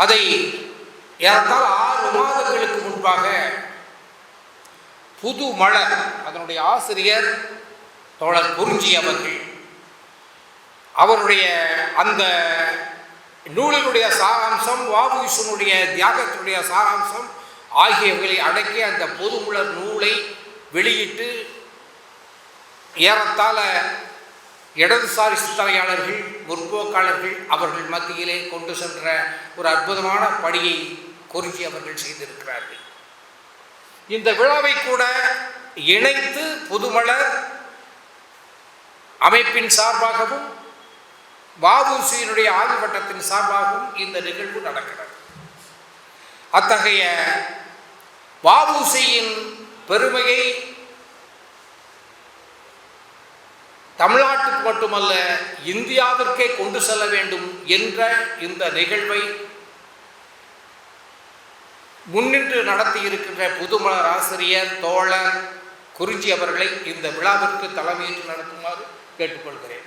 அதை ஏறத்தால் ஆறு மாதங்களுக்கு முன்பாக புது மலர் அதனுடைய ஆசிரியர் தோழர் குறிஞ்சி அவர்கள் அவருடைய அந்த நூலினுடைய சாராம்சம் வாபுவிசனுடைய தியாகத்தினுடைய சாராம்சம் ஆகியவைகளை அடக்கிய அந்த பொதுமுலர் நூலை வெளியிட்டு ஏறத்தாழ இடதுசாரி சிந்தனையாளர்கள் முற்போக்காளர்கள் அவர்கள் மத்தியிலே கொண்டு சென்ற ஒரு அற்புதமான பணியை குறிஞ்சி அவர்கள் செய்திருக்கிறார்கள். இந்த விழாவை கூட இணைத்து புதுமலர் அமைப்பின் சார்பாகவும் வாபுசியினுடைய ஆய்வுவட்டத்தின் சார்பாகவும் இந்த நிகழ்வு நடக்கிறது. அத்தகைய வாபுசியின் பெருமையை தமிழ்நாட்டுக்கு மட்டுமல்ல இந்தியாவிற்கே கொண்டு செல்ல வேண்டும் என்ற இந்த நிகழ்வை முன்னின்று நடத்தி இருக்கின்ற புதுமலர் ஆசிரியர் தோழர் குறிஞ்சி அவர்களை இந்த விழாவிற்கு தலைமையேற்று நடத்துமாறு கேட்டுக்கொள்கிறேன்.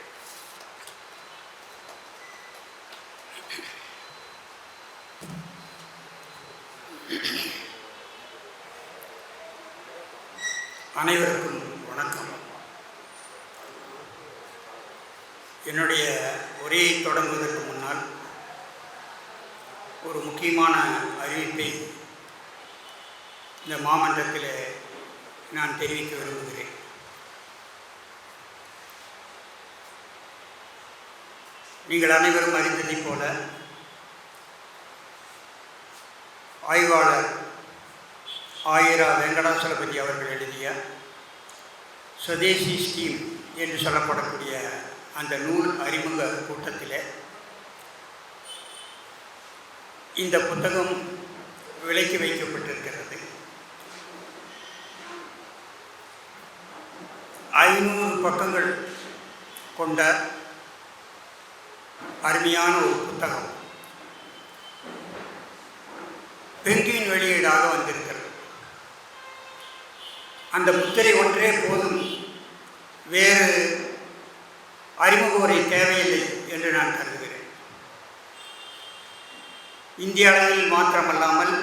அனைவருக்கும் வணக்கம் என்னுடைய உரையை தொடங்குவதற்கு முன்னால் ஒரு முக்கியமான அறிவிப்பை இந்த மாமன்றத்தில் நான் தெரிவிக்க விரும்புகிறேன். நீங்கள் அனைவரும் அறிந்ததைப் போல ஆய்வாளர் ஆயிரா வெங்கடாசலபதி அவர்கள் எழுதிய சுதேசி ஸ்கீம் என்று சொல்லப்படக்கூடிய அந்த நூல் அறிமுக கூட்டத்தில். இந்த புத்தகம் விலக்கி வைக்கப்பட்டிருக்கிறது. ஐநூறு பக்கங்கள் கொண்ட அருமையான ஒரு புத்தகம். பெங்கின் வெளியீடாக வந்திருக்கிறது. அந்த முத்திரை ஒன்றே போதும். வேறு அறிமுக உரை தேவையில்லை என்று நான் கருதுகிறேன். இந்திய அளவில் மாத்திரமல்லாமல்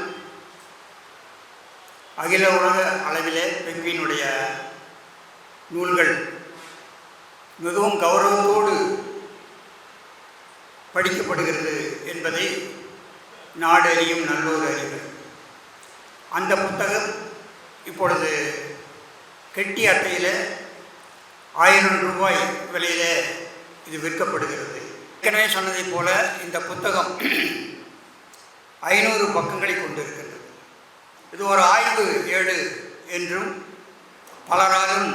அகில உலக அளவிலே பெங்குவினுடைய நூல்கள் மிகவும் கௌரவத்தோடு படிக்கப்படுகிறது என்பதை நாடு அறியும் நல்லோர் அறிவு அந்த புத்தகம் இப்பொழுது கெட்டி அட்டையில் ஆயிரம் ரூபாய் விலையில் இது விற்கப்படுகிறது. ஏற்கனவே சொன்னதைப் போல இந்த புத்தகம் ஐநூறு பக்கங்களை கொண்டிருக்கிறது இது ஒரு ஆய்வு ஏடு என்றும் பலராலும்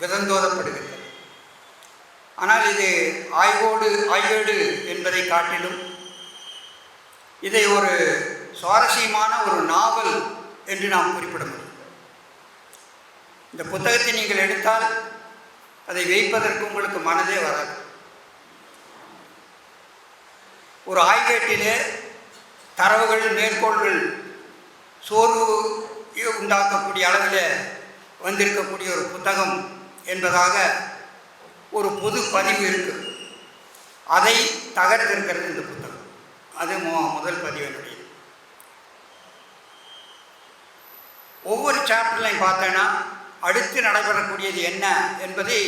விதந்தோதப்படுகிறது. ஆனால் இது ஆய்வோடு ஆய்வேடு என்பதை காட்டிலும் இதை ஒரு சுவாரஸ்யமான ஒரு நாவல் என்று நாம் குறிப்பிட முடியும். இந்த புத்தகத்தை நீங்கள் எடுத்தால் அதை வைப்பதற்கு உங்களுக்கு மனதே வராது. ஒரு ஆய்கேட்டிலே தரவுகள் மேற்கோள்கள் சோர்வு உண்டாக்கக்கூடிய அளவில் வந்திருக்கக்கூடிய ஒரு புத்தகம் என்பதாக ஒரு பொது பதிவு இருக்கு. அதை தகர்த்திருக்கிறது இந்த புத்தகம். அது முதல் பதிவு என்னுடைய ஒவ்வொரு சாப்டர்லையும் பார்த்தேன்னா அடுத்து நடைபெறக்கூடியது என்ன என்பதை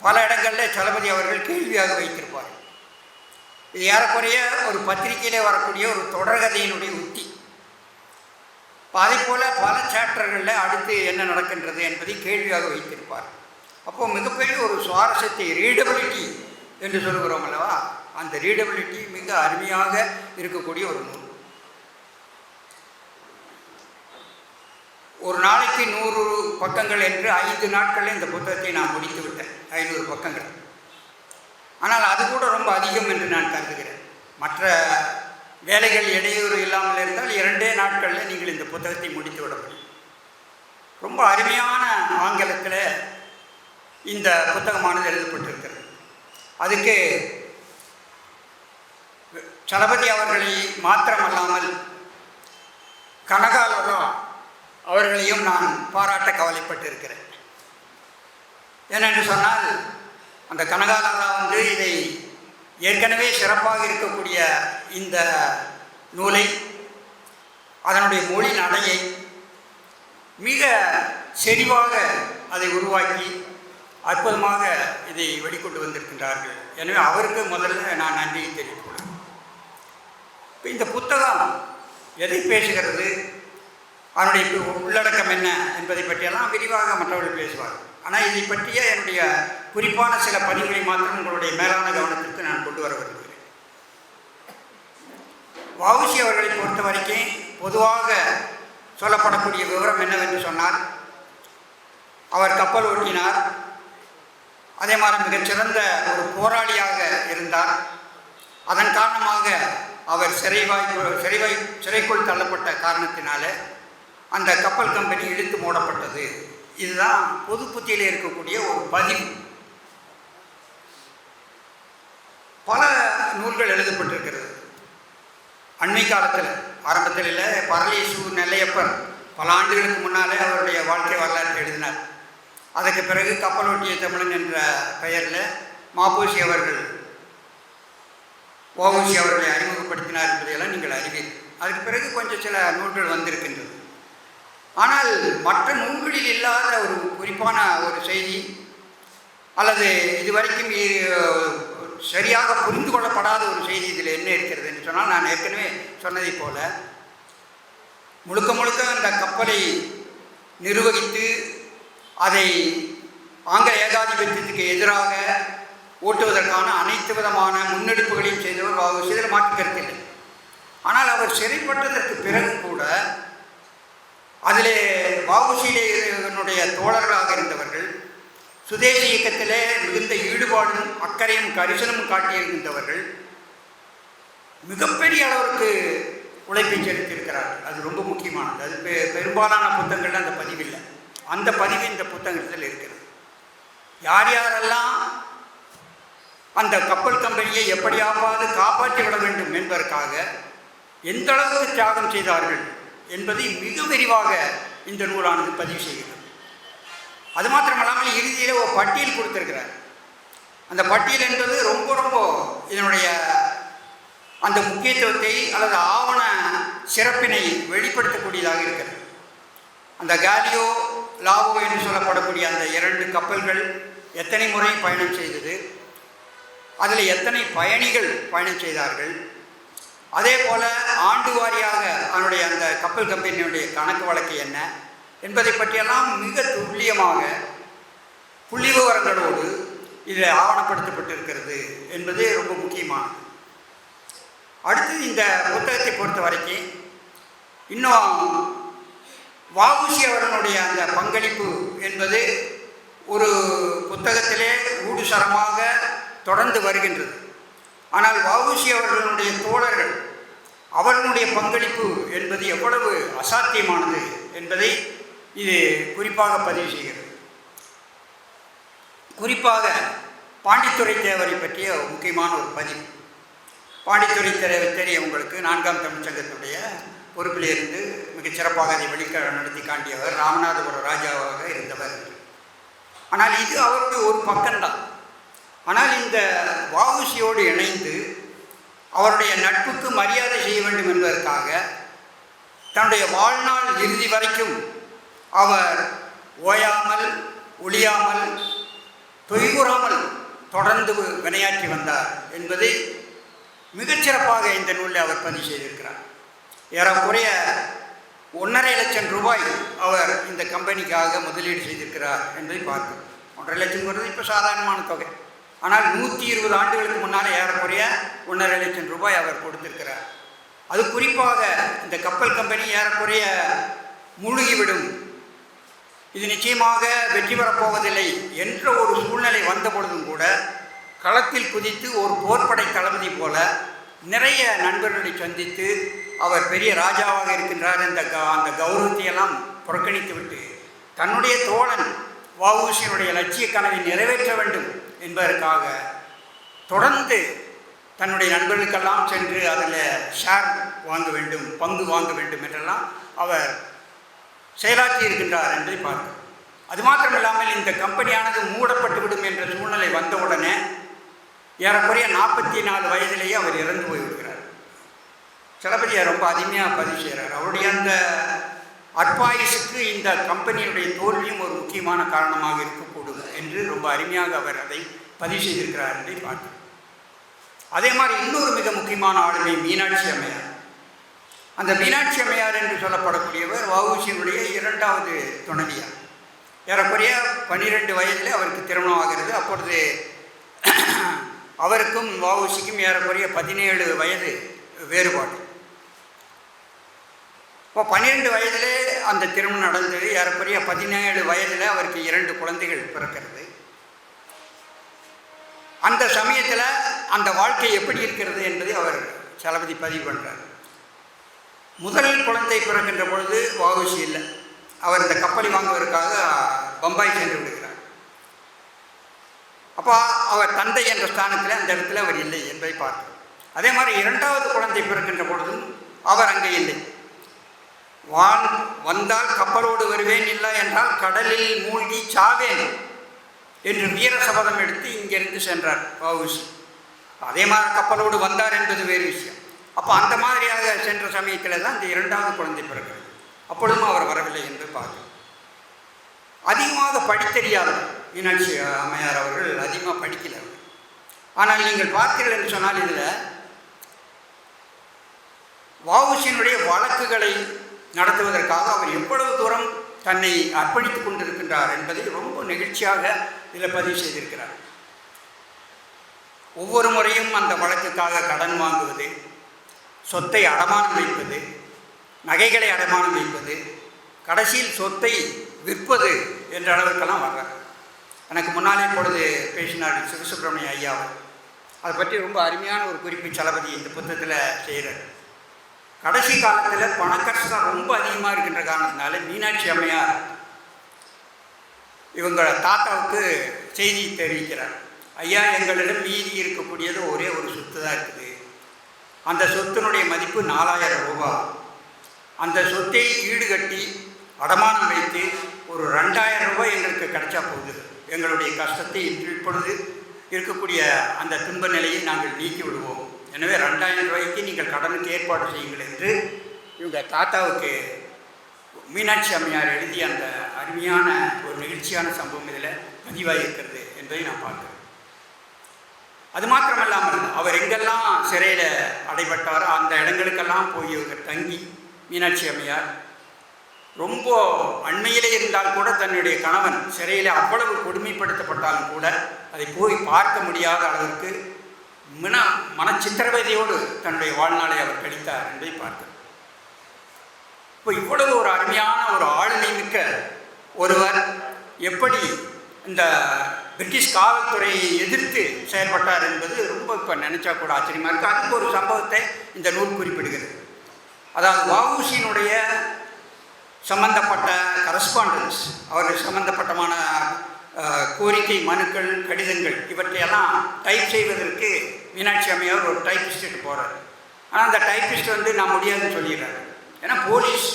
பல இடங்களில் தளபதி அவர்கள் கேள்வியாக வைத்திருப்பார். இது ஏறக்குறைய ஒரு பத்திரிகையிலே வரக்கூடிய ஒரு தொடர்கதையினுடைய உத்தி. அதே போல் பல சாப்டர்களில் அடுத்து என்ன நடக்கின்றது என்பதை கேள்வியாக வைத்திருப்பார். அப்போ மிகப்பெரிய ஒரு சுவாரஸ்யத்தை ரீடபிலிட்டி என்று சொல்கிறோம் அல்லவா? அந்த ரீடபிலிட்டி மிக அருமையாக இருக்கக்கூடிய ஒரு நூல். ஒரு நாளைக்கு நூறு பக்கங்கள் என்று ஐந்து நாட்களில் இந்த புத்தகத்தை நான் முடித்து விட்டேன். ஐநூறு பக்கங்கள். ஆனால் அது கூட ரொம்ப அதிகம் என்று நான் கருதுகிறேன். மற்ற வேலைகள் இடையூறு இல்லாமல் இருந்தால் இரண்டே நாட்களில் நீங்கள் இந்த புத்தகத்தை முடித்து விட முடியும். ரொம்ப அருமையான ஆங்கிலத்தில் இந்த புத்தகமானது எழுதப்பட்டிருக்கிறது. அதுக்கு சலபதி அவர்களை மாத்திரமல்லாமல் கனகாலரா அவர்களையும் நான் பாராட்ட கவலைப்பட்டு இருக்கிறேன் ஏனென்று சொன்னால் அந்த கனகாதாரா வந்து இதை ஏற்கனவே சிறப்பாக இருக்கக்கூடிய இந்த நூலை அதனுடைய மொழி நடையை மிக செறிவாக அதை உருவாக்கி அற்புதமாக இதை வெளிக்கொண்டு வந்திருக்கின்றார்கள். எனவே அவருக்கு முதல்ல நான் நன்றியை தெரிவித்துள்ளேன் இப்போ இந்த புத்தகம் எதை பேசுகிறது? அதனுடைய உள்ளடக்கம் என்ன என்பதை பற்றியெல்லாம் விரிவாக மற்றவர்கள் பேசுவார் ஆனால் இதை பற்றிய என்னுடைய குறிப்பான சில பதிவுகளை மாத்திரம் உங்களுடைய மேலான கவனத்திற்கு நான் கொண்டு வர விரும்புகிறேன். வவுசி அவர்களை பொறுத்த வரைக்கும் பொதுவாக சொல்லப்படக்கூடிய விவரம் என்னவென்று சொன்னார் அவர் கப்பல் ஓட்டினார். அதே மாதிரி மிகச்சிறந்த ஒரு போராளியாக இருந்தார். அதன் காரணமாக அவர் சிறைவாய் சிறைவாய் சிறைக்குள் தள்ளப்பட்ட காரணத்தினால அந்த கப்பல் கம்பெனி இழுத்து மூடப்பட்டது. இதுதான் பொது புத்தியில் இருக்கக்கூடிய ஒரு பதிவு. பல நூல்கள் எழுதப்பட்டிருக்கிறது. அண்மை காலத்தில் ஆரம்பத்தில் இல்லை பரளீசு நெல்லையப்பர் பல ஆண்டுகளுக்கு முன்னாலே அவருடைய வாழ்க்கை வரலாற்றை எழுதினார். அதுக்கு பிறகு கப்பலோட்டிய தமிழன் என்ற பெயரில் மாப்போசி அவர்கள் ஓவசி அவர்களை அறிமுகப்படுத்தினார் என்பதையெல்லாம் நீங்கள் அறிவீர்கள். அதுக்கு பிறகு கொஞ்சம் சில நூல்கள் வந்திருக்கின்றது. ஆனால் மற்ற நூல்களில் இல்லாத ஒரு குறிப்பான ஒரு செய்தி அல்லது இதுவரைக்கும் சரியாக புரிந்து கொள்ளப்படாத ஒரு செய்தி இதில் என்ன இருக்கிறது என்று சொன்னால் நான் ஏற்கனவே சொன்னதைப் போல முழுக்க முழுக்க அந்த கப்பலை நிர்வகித்து அதை ஆங்கில ஏகாதிபத்தியத்துக்கு எதிராக ஓட்டுவதற்கான அனைத்து விதமான முன்னெடுப்புகளையும் செய்தவர் வ- மாற்றுக்கருத்தில்லை ஆனால் அவர் சிறைப்பட்டதற்கு பிறகு கூட அதிலே வவுசியிலே என்னுடைய தோழர்களாக இருந்தவர்கள் சுதேசி இயக்கத்திலே மிகுந்த ஈடுபாடும் அக்கறையும் கரிசனமும் காட்டியிருக்கின்றவர்கள் மிகப்பெரிய அளவுக்கு உழைப்பை செலுத்தியிருக்கிறார்கள். அது ரொம்ப முக்கியமானது. அது பெ பெரும்பாலான புத்தகங்கள் அந்த பதிவில்லை. அந்த பதிவு இந்த புத்தகத்தில் இருக்கிறது. யார் யாரெல்லாம் அந்த கப்பல் கம்பெனியை எப்படியாவது காப்பாற்றி விட வேண்டும் என்பதற்காக எந்த அளவுக்கு தியாகம் செய்தார்கள் என்பதை மிக விரிவாக இந்த நூலானது பதிவு செய்கிறது. அது மாத்திரமல்லாமல் இறுதியில் ஒரு பட்டியல் கொடுத்துருக்கிறார். அந்த பட்டியல் என்பது ரொம்ப ரொம்ப இதனுடைய அந்த முக்கியத்துவத்தை அல்லது ஆவண சிறப்பினை வெளிப்படுத்தக்கூடியதாக இருக்கிறது. அந்த காலியோ லாவோ என்று சொல்லப்படக்கூடிய அந்த இரண்டு கப்பல்கள் எத்தனை முறை பயணம் செய்தது? அதில் எத்தனை பயணிகள் பயணம் செய்தார்கள்? அதே போல் ஆண்டு வாரியாக அதனுடைய அந்த கப்பல் கம்பெனியினுடைய கணக்கு வழக்கு என்ன என்பதை பற்றியெல்லாம் மிக துல்லியமாக புள்ளி விவரங்களோடு இதில் ஆவணப்படுத்தப்பட்டிருக்கிறது என்பது ரொம்ப முக்கியமானது. அடுத்து இந்த புத்தகத்தை பொறுத்த வரைக்கும் இன்னும் வாவுசி அவர்களுடைய அந்த பங்களிப்பு என்பது ஒரு புத்தகத்திலே ஊடுசரமாக தொடர்ந்து வருகின்றது. ஆனால் வவுசி அவர்களுடைய தோழர்கள் அவர்களுடைய பங்களிப்பு என்பது எவ்வளவு அசாத்தியமானது என்பதை இது குறிப்பாக பதிவு செய்கிறது. குறிப்பாக பாண்டித்துறை தேவரை பற்றிய முக்கியமான ஒரு பதிவு. பாண்டித்துறை தேவர் தெரிய உங்களுக்கு நான்காம் தமிழ்ச்சங்கத்தினுடைய பொறுப்பில் இருந்து மிகச் சிறப்பாக அதை வெளிக்க நடத்தி காட்டியவர் ராமநாதபுரம் ராஜாவாக இருந்தவர். ஆனால் இது அவருடைய ஒரு பக்கம்தான். ஆனால் இந்த வாவுசியோடு இணைந்து அவருடைய நட்புக்கு மரியாதை செய்ய வேண்டும் என்பதற்காக தன்னுடைய வாழ்நாள் இறுதி வரைக்கும் அவர் ஓயாமல் ஒளியாமல் தொய்வுறாமல் தொடர்ந்து வினையாற்றி வந்தார் என்பதை மிகச்சிறப்பாக இந்த நூலில் அவர் பதிவு செய்திருக்கிறார். ஏறக்குறைய ஒன்றரை லட்சம் ரூபாய் அவர் இந்த கம்பெனிக்காக முதலீடு செய்திருக்கிறார் என்பதை பார்க்கிறோம். ஒன்றரை லட்சம்ங்கிறது இப்போ சாதாரணமான தொகை. ஆனால் நூற்றி இருபது ஆண்டுகளுக்கு முன்னால் ஏறக்குறைய ஒன்றரை லட்சம் ரூபாய் அவர் கொடுத்திருக்கிறார். அது குறிப்பாக இந்த கப்பல் கம்பெனி ஏறக்குறைய மூழ்கிவிடும். இது நிச்சயமாக வெற்றி பெறப்போவதில்லை என்ற ஒரு சூழ்நிலை வந்த பொழுதும் கூட களத்தில் குதித்து ஒரு போர்ப்படை தளபதி போல நிறைய நண்பர்களை சந்தித்து அவர் பெரிய ராஜாவாக இருக்கின்றார் இந்த க அந்த கௌரவத்தை எல்லாம் புறக்கணித்து விட்டு தன்னுடைய தோழன் வவுசியினுடைய லட்சிய கனவை நிறைவேற்ற வேண்டும். என்பதற்காக தொடர்ந்து தன்னுடைய நண்பர்களுக்கெல்லாம் சென்று அதில் ஷேர் வாங்க வேண்டும் பங்கு வாங்க வேண்டும் என்றெல்லாம் அவர் செயலாற்றி இருக்கின்றார் என்று பார்க்கிறோம். அது மாத்திரமில்லாமல் இந்த கம்பெனியானது மூடப்பட்டுவிடும் என்ற சூழ்நிலை வந்தவுடனே ஏறக்குறைய நாற்பத்தி நாலு வயதிலேயே அவர் இறந்து போய்விடுகிறார். சிலபதியை ரொம்ப அருமையாக பதிவு செய்கிறார். அவருடைய அந்த அட்வாய்ஸுக்கு இந்த கம்பெனியுடைய தோல்வியும் ஒரு முக்கியமான காரணமாக இருக்கும். என்று ரொம்ப அருமையாக அவர் அதை பதிவு செய்திருக்கிறார் என்பதை பார்க்கிறோம். அதே மாதிரி இன்னொரு மிக முக்கியமான ஆளுமை மீனாட்சி அம்மையார். அந்த மீனாட்சி அம்மையார் என்று சொல்லப்படக்கூடியவர் வஉசியினுடைய இரண்டாவது துணைவியார். ஏறக்குறைய பன்னிரெண்டு வயதில் அவருக்கு திருமணம் ஆகிறது. அப்பொழுது அவருக்கும் வஉசிக்கும் ஏறக்குறைய பதினேழு வயது வேறுபாடு. இப்போ பன்னிரெண்டு வயதிலே அந்த திருமணம் நடந்தது. ஏறக்குறைய பதினேழு வயதில் அவருக்கு இரண்டு குழந்தைகள் பிறக்கிறது. அந்த சமயத்தில் அந்த வாழ்க்கை எப்படி இருக்கிறது என்பதை அவர் சலபதி பதிவு பண்ணுறார் முதல் குழந்தை பிறக்கின்ற பொழுது வஉசி இல்லை. அவர் இந்த கப்பலை வாங்குவதற்காக பம்பாய் சென்று விடுகிறார். அப்போ அவர் தந்தை என்ற ஸ்தானத்தில் அந்த இடத்துல அவர் இல்லை என்பதை பார்க்கிறோம் அதே மாதிரி இரண்டாவது குழந்தை பிறக்கின்ற பொழுதும் அவர் அங்கே இல்லை. வான் வந்தால் கப்பலோடு வருவேன் இல்லை என்றால் கடலில் மூழ்கி சாவேன் என்று வீர சபதம் எடுத்து இங்கிருந்து சென்றார் வவுசி அதே மாதிரி கப்பலோடு வந்தார் என்பது வேறு விஷயம். அப்போ அந்த மாதிரியாக சென்ற சமயத்தில் தான் இந்த இரண்டாவது குழந்தை பிறக்கிறது. அப்பொழுதும் அவர் வரவில்லை என்று பார்க்கிறோம். அதிகமாக படித்தறியாதவர் மீனாட்சி அம்மையார் அவர்கள் அதிகமாக படிக்கல. அவர். ஆனால் நீங்கள் பார்த்தீர்கள் என்று சொன்னால் இதில் வஉசியினுடைய வழக்குகளை நடத்துவதற்காக அவர் எவ்வளவு தூரம் தன்னை அர்ப்பணித்துக் கொண்டிருக்கின்றார் என்பதை ரொம்ப நெகிழ்ச்சியாக இதில் பதிவு செய்திருக்கிறார். ஒவ்வொரு முறையும் அந்த வழக்குக்காக கடன் வாங்குவது சொத்தை அடமானம் வைப்பது நகைகளை அடமானம் வைப்பது கடைசியில் சொத்தை விற்பது என்ற அளவுக்கெல்லாம் வர்றார். எனக்கு முன்னாலே பொழுது பேசினார் சிவசுப்பிரமணிய ஐயாவும் அதை பற்றி ரொம்ப அருமையான ஒரு குறிப்பு சலபதி இந்த புத்தகத்தில் செய்கிறார். கடைசி காலத்தில் பண கஷ்டம் ரொம்ப அதிகமாக இருக்கின்ற காரணத்தினால மீனாட்சி அம்மையார் இவங்க தாத்தாவுக்கு செய்தி தெரிவிக்கிறார். ஐயா எங்களிடம் மீதி இருக்கக்கூடியது ஒரே ஒரு சொத்து தான் இருக்குது. அந்த சொத்தினுடைய மதிப்பு நாலாயிரம் ரூபாய். அந்த சொத்தை ஈடுகட்டி அடமானம் வைத்து ஒரு ரெண்டாயிரம் ரூபாய் எங்களுக்கு கிடைச்சா போகுது எங்களுடைய கஷ்டத்தை இப்பொழுது இருக்கக்கூடிய அந்த துன்ப நிலையை நாங்கள் நீக்கி விடுவோம். எனவே ரெண்டாயிரம் ரூபாய்க்கு நீங்கள் கடனுக்கு ஏற்பாடு செய்யுங்கள் என்று இவங்க தாத்தாவுக்கு மீனாட்சி அம்மையார் எழுதிய அந்த அருமையான ஒரு நிகழ்ச்சியான சம்பவம் இதில் பதிவாகியிருக்கிறது என்பதை நான் பார்க்குறேன். அது மாத்திரமல்லாமல் அவர் எங்கெல்லாம் சிறையில் அடைபட்டாரோ அந்த இடங்களுக்கெல்லாம் போய் இவர் தங்கி மீனாட்சி அம்மையார் ரொம்ப அண்மையிலே இருந்தால் கூட தன்னுடைய கணவன் சிறையில் அவ்வளவு கொடுமைப்படுத்தப்பட்டாலும் கூட அதை போய் பார்க்க முடியாத அளவிற்கு மின மனச்சித்திரவதையோடு தன்னுடைய வாழ்நாளை அவர் கழித்தார் என்பதை பார்க்கிறோம். இப்போ இவ்வளவு ஒரு அருமையான ஒரு ஆளுமை மிக்க ஒருவர் எப்படி இந்த பிரிட்டிஷ் காவல்துறையை எதிர்த்து செயல்பட்டார் என்பது ரொம்ப இப்போ நினச்சா கூட ஆச்சரியமாக இருக்குது அதுக்கு ஒரு சம்பவத்தை இந்த நூல் குறிப்பிடுகிறது. அதாவது வஉசியினுடைய சம்பந்தப்பட்ட கரஸ்பாண்டன்ஸ் அவர் சம்பந்தப்பட்டமான கோரிக்கை மனுக்கள் கடிதங்கள் இவற்றையெல்லாம் டைப் செய்வதற்கு மீனாட்சி அம்மையார் ஒரு டைப்பிஸ்ட்டு போகிறார் ஆனால் அந்த டைப்பிஸ்ட் வந்து நான் முடியாதுன்னு சொல்லிடுறாரு. ஏன்னா போலீஸ்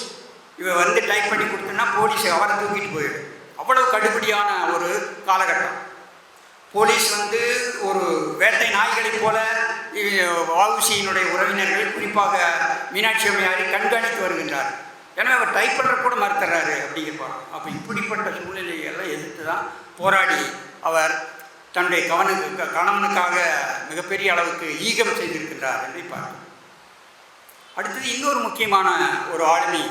இவ வந்து டைப் பண்ணி கொடுத்தோன்னா போலீஸ் அவரை தூக்கிட்டு போயிடும். அவ்வளவு கடுபடியான ஒரு காலகட்டம். போலீஸ் வந்து ஒரு வேட்டை நாய்களைப் போல வாவுசியினுடைய உறவினர்கள் குறிப்பாக மீனாட்சி அம்மையாரை கண்காணித்து வருகின்றார் ஏன்னா அவர் டைப் பண்ணுற கூட மறுத்துறாரு அப்படிங்கிறப்பாங்க அப்போ இப்படிப்பட்ட சூழ்நிலையெல்லாம் எதிர்த்து தான் போராடி அவர் தன்னுடைய கவனுக்கு கணவனுக்காக மிகப்பெரிய அளவுக்கு ஈகம் செய்திருக்கின்றார் என்று பார்க்கிறோம். அடுத்தது இன்னொரு முக்கியமான ஒரு ஆளுமை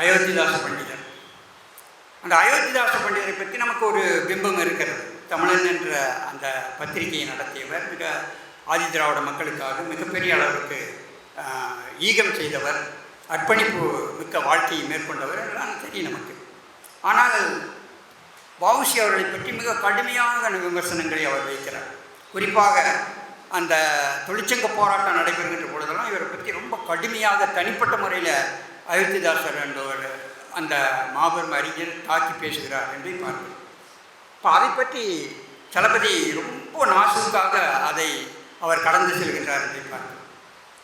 அயோத்திதாச பண்டிதர். அந்த அயோத்திதாச பண்டிதரை பற்றி நமக்கு ஒரு பிம்பம் இருக்கிறது. தமிழன் என்ற அந்த பத்திரிகையை நடத்தியவர் மிக ஆதி திராவிட மக்களுக்காக மிகப்பெரிய அளவுக்கு ஈகம் செய்தவர் அர்ப்பணிப்பு மிக்க வாழ்க்கையை மேற்கொண்டவர் எல்லாம் தெரியும் நமக்கு. ஆனால் வவுசி அவர்களை பற்றி மிக கடுமையான விமர்சனங்களை அவர் வைக்கிறார். குறிப்பாக அந்த தொழிற்சங்க போராட்டம் நடைபெறுகின்ற பொழுதெல்லாம் இவரை பற்றி ரொம்ப கடுமையாக தனிப்பட்ட முறையில் அயோத்திதாசர் என்பவர் அந்த மாபெரும் அறிஞர் தாக்கி பேசுகிறார் என்று பார்க்கிறோம். இப்போ அதை பற்றி தளபதி ரொம்ப நாசுக்காக அதை அவர் கடந்து செல்கின்றார் என்று பார்க்கிறோம்.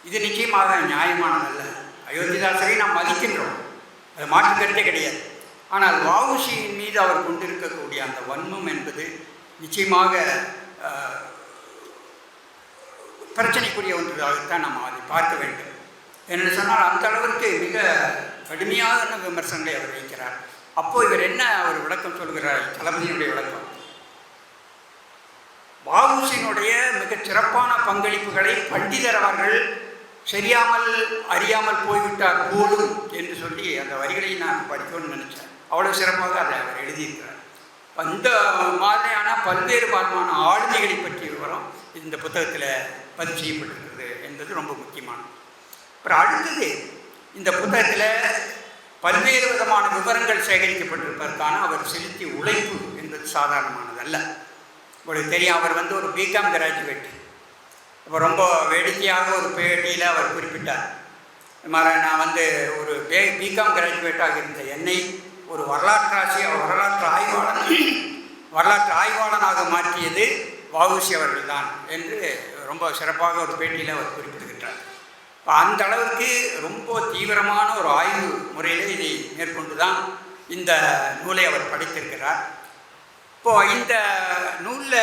இது நிச்சயமாக நியாயமானதல்ல. அயோத்திதாசரை நாம் மதிக்கின்றோம். அது மாற்று கருத்தே கிடையாது. ஆனால் வாவுசியின் மீது அவர் கொண்டிருக்கக்கூடிய அந்த வன்மம் என்பது நிச்சயமாக பிரச்சனைக்குரிய ஒன்றாகத்தான் நாம் அதை பார்க்க வேண்டும். என்று சொன்னால் அந்த அளவிற்கு மிக கடுமையான விமர்சனங்களை அவர் வைக்கிறார். அப்போ இவர் என்ன அவர் விளக்கம் சொல்கிறார்? தளபதியினுடைய விளக்கம். வாவுசியினுடைய மிகச் சிறப்பான பங்களிப்புகளை பண்டிதர் அவர்கள் சரியாமல் அறியாமல் போய்விட்டார் போலும் என்று சொல்லி அந்த வரிகளை நான் படிக்கணும்னு நினைச்சேன். அவ்வளோ சிறப்பாக அதை அவர் எழுதியிருக்கிறார். அந்த மாதிரியான பல்வேறு விதமான ஆளுமைகளை பற்றிய விவரம் இந்த புத்தகத்தில் பதிவு செய்யப்பட்டிருக்கிறது என்பது ரொம்ப முக்கியமானது. அப்புறம் அடுத்தது இந்த புத்தகத்தில் பல்வேறு விதமான விவரங்கள் சேகரிக்கப்பட்டிருப்பதற்கான அவர் செலுத்திய உழைப்பு என்பது சாதாரணமானதல்ல உங்களுக்கு தெரியும் அவர் வந்து ஒரு பிகாம் கிராஜுவேட் இப்போ ரொம்ப வேடிக்கையாக ஒரு பேட்டியில் அவர் குறிப்பிட்டார். இது மாதிரி நான் வந்து ஒரு பே பிகாம் கிராஜுவேட்டாக இருந்த என்னை ஒரு வரலாற்றாசி வரலாற்று ஆய்வாளன் வரலாற்று ஆய்வாளனாக மாற்றியது வவுசி அவர்கள்தான் என்று ரொம்ப சிறப்பாக ஒரு பேட்டியில் அவர் குறிப்பிடுகின்றார் இப்போ அந்த அளவுக்கு ரொம்ப தீவிரமான ஒரு ஆய்வு முறையில் இதை மேற்கொண்டு தான் இந்த நூலை அவர் படித்திருக்கிறார். இப்போ இந்த நூலில்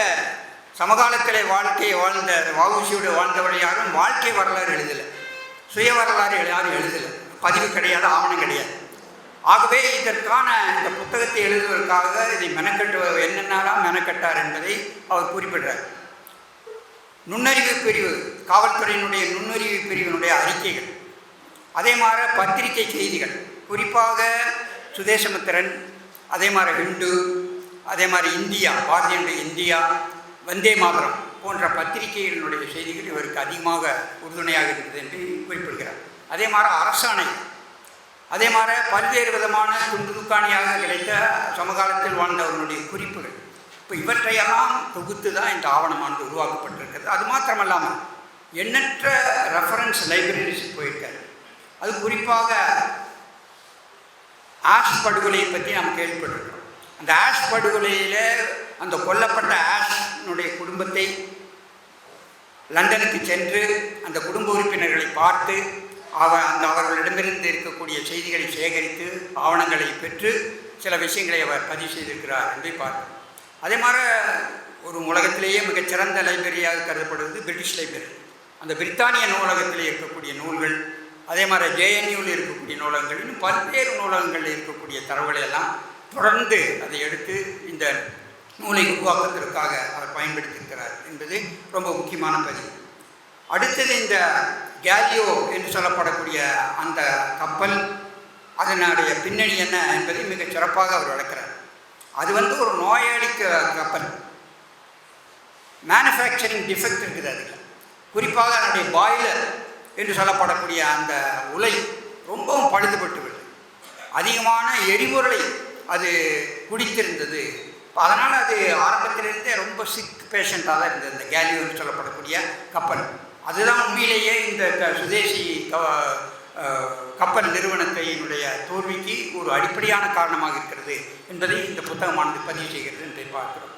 சமகாலத்தில் வாழ்க்கையை வாழ்ந்த வஉசியோடு வாழ்ந்தவர்கள் யாரும் வாழ்க்கை வரலாறு எழுதலை. சுய வரலாறு யாரும் எழுதலை. பதிவு கிடையாது ஆவணம் கிடையாது. ஆகவே இதற்கான இந்த புத்தகத்தை எழுதுவதற்காக இதை மெனக்கட்டு என்னென்னலாம் மெனக்கட்டார் என்பதை அவர் குறிப்பிடுறார். நுண்ணறிவு பிரிவு காவல்துறையினுடைய நுண்ணறிவு பிரிவினுடைய அறிக்கைகள் அதே மாதிரி பத்திரிகை செய்திகள் குறிப்பாக சுதேசமித்திரன் அதே மாதிரி ஹிண்டு அதே மாதிரி இந்தியா பாரதியுடைய இந்தியா வந்தே மாதரம் போன்ற பத்திரிகைகளினுடைய செய்திகள் இவருக்கு அதிகமாக உறுதுணையாக இருந்தது என்று குறிப்பிடுகிறார். அதே மாதிரி அரசாணை அதே மாதிரி பல்வேறு விதமான துண்டுதுக்காணியாக கிடைத்த சமகாலத்தில் வாழ்ந்தவர்களுடைய குறிப்புகள். இப்போ இவற்றையெல்லாம் தொகுத்து தான் இந்த ஆவணமானது உருவாக்கப்பட்டிருக்கிறது. அது மாத்திரமல்லாமல் எண்ணற்ற ரெஃபரன்ஸ் லைப்ரரிஸ் போயிருக்காரு. அது குறிப்பாக ஆஷ் படுகொலையை பற்றி நாம் கேள்விப்பட்டிருக்கிறோம். அந்த ஆஷ் படுகொலையில் அந்த கொல்லப்பட்ட ஆஷ்னுடைய குடும்பத்தை லண்டனுக்கு சென்று அந்த குடும்ப உறுப்பினர்களை பார்த்து அவ அந்த அவர்களிடமிருந்து இருக்கக்கூடிய செய்திகளை சேகரித்து ஆவணங்களை பெற்று சில விஷயங்களை அவர் பதிவு செய்திருக்கிறார் என்பதை பார்க்கிறோம் அதே மாதிரி ஒரு உலகத்திலேயே மிகச்சிறந்த லைப்ரரியாக கருதப்படுவது பிரிட்டிஷ் லைப்ரரி. அந்த பிரித்தானிய நூலகத்தில் இருக்கக்கூடிய நூல்கள் அதே மாதிரி ஜேஎன்யூவில் இருக்கக்கூடிய நூலகங்கள் இன்னும் பல்வேறு நூலகங்களில் இருக்கக்கூடிய தரவுகளை எல்லாம் தொடர்ந்து அதை எடுத்து இந்த நூலை உருவாக்குவதற்காக அவர் பயன்படுத்தியிருக்கிறார் என்பது ரொம்ப முக்கியமான பதிவு. அடுத்தது இந்த கேலியோ என்று சொல்லப்படக்கூடிய அந்த கப்பல் அதனுடைய பின்னணி என்ன என்பதை மிகச் சிறப்பாக அவர் விளக்கிறார். அது வந்து ஒரு நோயாளி கப்பல். மேனுஃபேக்சரிங் டிஃபெக்ட் இருக்குது அதில். குறிப்பாக அதனுடைய பாய்லர் என்று சொல்லப்படக்கூடிய அந்த உலை ரொம்பவும் பழுதுபட்டுவிடுது அதிகமான எரிபொருளை அது குடித்திருந்தது. அதனால் அது ஆரம்பத்திலிருந்தே ரொம்ப சிக் பேஷண்ட்டாக தான் இருந்தது இந்த கேலியோன்னு சொல்லப்படக்கூடிய கப்பல். அதுதான் உண்மையிலேயே இந்த சுதேசி க கப்பல் நிறுவனத்தினுடைய தோல்விக்கு ஒரு அடிப்படையான காரணமாக இருக்கிறது என்பதை இந்த புத்தகமானது பதிவு செய்கிறது என்று பார்க்கிறோம்.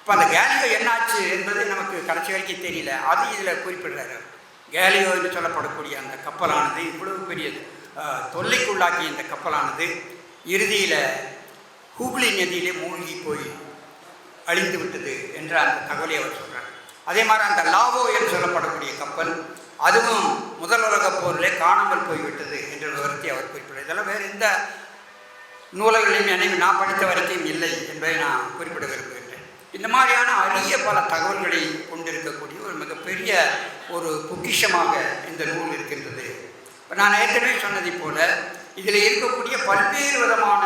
இப்போ அந்த கேலியோ என்னாச்சு என்பது நமக்கு கடைசி வரைக்கும் தெரியல. அது இதில் குறிப்பிடுறாரு. கேலியோ என்று சொல்லப்படக்கூடிய அந்த கப்பலானது இவ்வளவு பெரிய தொல்லைக்குள்ளாக்கிய இந்த கப்பலானது இறுதியில் ஹூக்ளி நதியிலே மூழ்கி போய் அழிந்து விட்டது என்ற அந்த தகவலை அவர் அதே மாதிரி அந்த லாவோ என்று சொல்லப்படக்கூடிய கப்பல் அதுவும் முதல் உலகப் போரிலே காணாமல் போய்விட்டது என்ற விவரத்தை அவர் குறிப்பிட்டார் இதெல்லாம் வேறு எந்த நூல்களையும் நினைவு நான் படித்த வரைக்கும் இல்லை என்பதை நான் குறிப்பிட விரும்புகின்றேன். இந்த மாதிரியான அரிய பல தகவல்களை கொண்டிருக்கக்கூடிய ஒரு மிகப்பெரிய ஒரு பொக்கிஷமாக இந்த நூல் இருக்கின்றது. இப்போ நான் ஏற்கனவே சொன்னதைப் போல இதில் இருக்கக்கூடிய பல்வேறு விதமான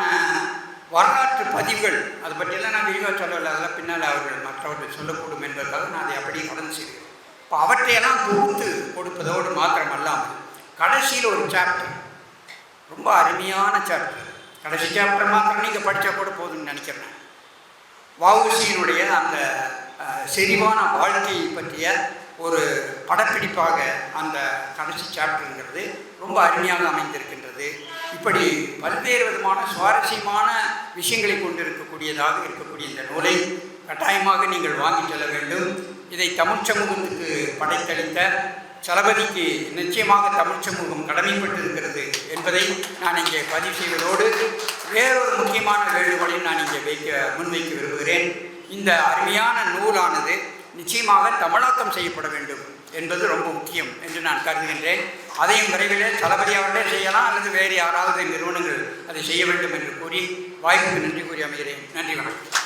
வரலாற்று பதிவுகள் அதை பற்றியெல்லாம் நான் விரிவாக சொல்லவில்லை. அதெல்லாம் பின்னால் அவர்கள் மற்றவர்கள் சொல்லக்கூடும் என்பதற்காக நான் அதை அப்படியே கடந்து செய்கிறேன் இப்போ அவற்றையெல்லாம் தொகுத்து கொடுப்பதோடு மாத்திரம் அல்லாமல் கடைசியில் ஒரு சாப்டர் ரொம்ப அருமையான சாப்டர் கடைசி சாப்டர் மாத்திரம் நீங்கள் படித்தா கூட போதும்னு நினைக்கிறேன் வவுசியினுடைய அந்த செறிவான வாழ்க்கையை பற்றிய ஒரு படப்பிடிப்பாக அந்த கடைசி சாப்டருங்கிறது ரொம்ப அருமையாக அமைந்திருக்கின்றது. இப்படி பல்வேறு விதமான சுவாரஸ்யமான விஷயங்களை கொண்டிருக்கக்கூடியதாக இருக்கக்கூடிய இந்த நூலை கட்டாயமாக நீங்கள் வாங்கி செல்ல வேண்டும். இதை தமிழ் சமூகத்துக்கு படைத்தளித்த சலபதிக்கு நிச்சயமாக தமிழ் சமூகம் கடமைப்பட்டிருக்கிறது என்பதை நான் இங்கே பதிவு செய்வதோடு வேறொரு முக்கியமான வேண்டுகோளையும் நான் இங்கே வைக்க முன்வைக்க விரும்புகிறேன். இந்த அருமையான நூலானது நிச்சயமாக தமிழாக்கம் செய்யப்பட வேண்டும். என்பது ரொம்ப முக்கியம் என்று நான் கருதுகின்றேன். அதையும் விரைவில் தளபதி அவர்களே செய்யலாம் அல்லது வேறு யாராவது நிறுவனங்கள் அதை செய்ய வேண்டும் என்று கூறி வாய்ப்புக்கு நன்றி கூறி அமைகிறேன். நன்றி வணக்கம்.